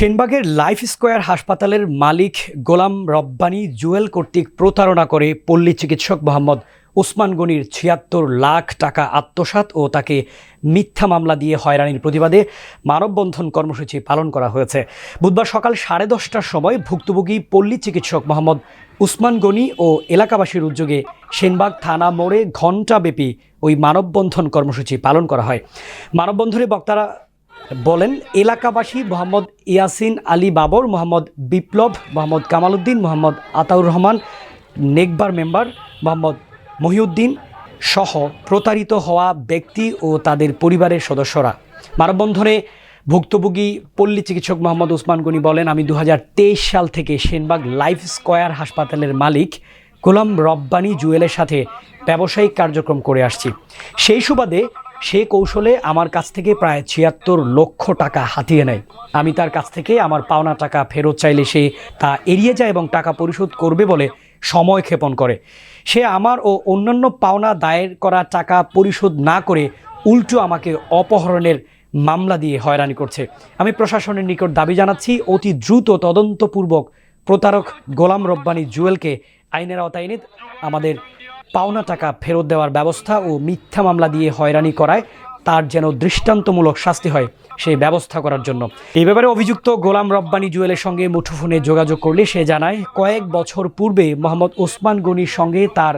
সেনবাগের life square হাসপাতালের মালিক গোলাম রব্বানি জুয়েল কর্তৃক প্রতারণা করে পল্লী চিকিৎসক মোহাম্মদ ওসমান গনির ছিয়াত্তর লাখ টাকা আত্মসাৎ ও তাকে মিথ্যা মামলা দিয়ে হয়রানির প্রতিবাদে মানববন্ধন কর্মসূচি পালন করা হয়েছে। বুধবার সকাল সাড়ে দশটার সময় ভুক্তভোগী পল্লী চিকিৎসক মোহাম্মদ উসমান গনি ও এলাকাবাসীর উদ্যোগে সেনবাগ থানা মোড়ে ঘণ্টাব্যাপী ওই মানববন্ধন কর্মসূচি পালন করা হয়। মানববন্ধনে বক্তারা বলেন, এলাকাবাসী মোহাম্মদ ইয়াসিন আলী বাবর, মোহাম্মদ বিপ্লব, মোহাম্মদ কামাল উদ্দিন মোহাম্মদ আতাউর রহমান, নেকবার মেম্বার, মোহাম্মদ মহিউদ্দিন সহ প্রতারিত হওয়া ব্যক্তি ও তাদের পরিবারের সদস্যরা। মানববন্ধনে ভুক্তভোগী পল্লী চিকিৎসক মোহাম্মদ ওসমান গনি বলেন, আমি দু হাজার তেইশ সাল থেকে সেনবাগ লাইফ স্কোয়ার হাসপাতালের মালিক, গোলাম রব্বানি জুয়েলের সাথে ব্যবসায়িক কার্যক্রম করে আসছি। সেই সুবাদে সে কৌশলে আমার কাছ থেকে প্রায় ছিয়াত্তর লক্ষ টাকা হাতিয়ে নেয়। আমি তার কাছ থেকে আমার পাওনা টাকা ফেরত চাইলে সে তা এড়িয়ে যায় এবং টাকা পরিশোধ করবে বলে সময় ক্ষেপণ করে। সে আমার ও অন্যান্য পাওনা দায়ের করা টাকা পরিশোধ না করে উল্টো আমাকে অপহরণের মামলা দিয়ে হয়রানি করছে। আমি প্রশাসনের নিকট দাবি জানাচ্ছি, অতি দ্রুত তদন্তপূর্বক প্রতারক গোলাম রব্বানি জুয়েলকে আইনের আওতায় এনে আমাদের পাওনা টাকা ফেরত দেওয়ার ব্যবস্থা ও মিথ্যা মামলা দিয়ে হয়রানি করায় তার যেন দৃষ্টান্তমূলক শাস্তি হয় সেই ব্যবস্থা করার জন্য। এই ব্যাপারে অভিযুক্ত গোলাম রব্বানি জুয়েলের সঙ্গে মুঠোফোনে যোগাযোগ করলে সে জানায়, কয়েক বছর পূর্বে মোহাম্মদ ওসমান গনির সঙ্গে তার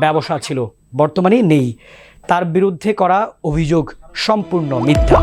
ব্যবসা ছিল, বর্তমানে নেই। তার বিরুদ্ধে করা অভিযোগ সম্পূর্ণ মিথ্যা।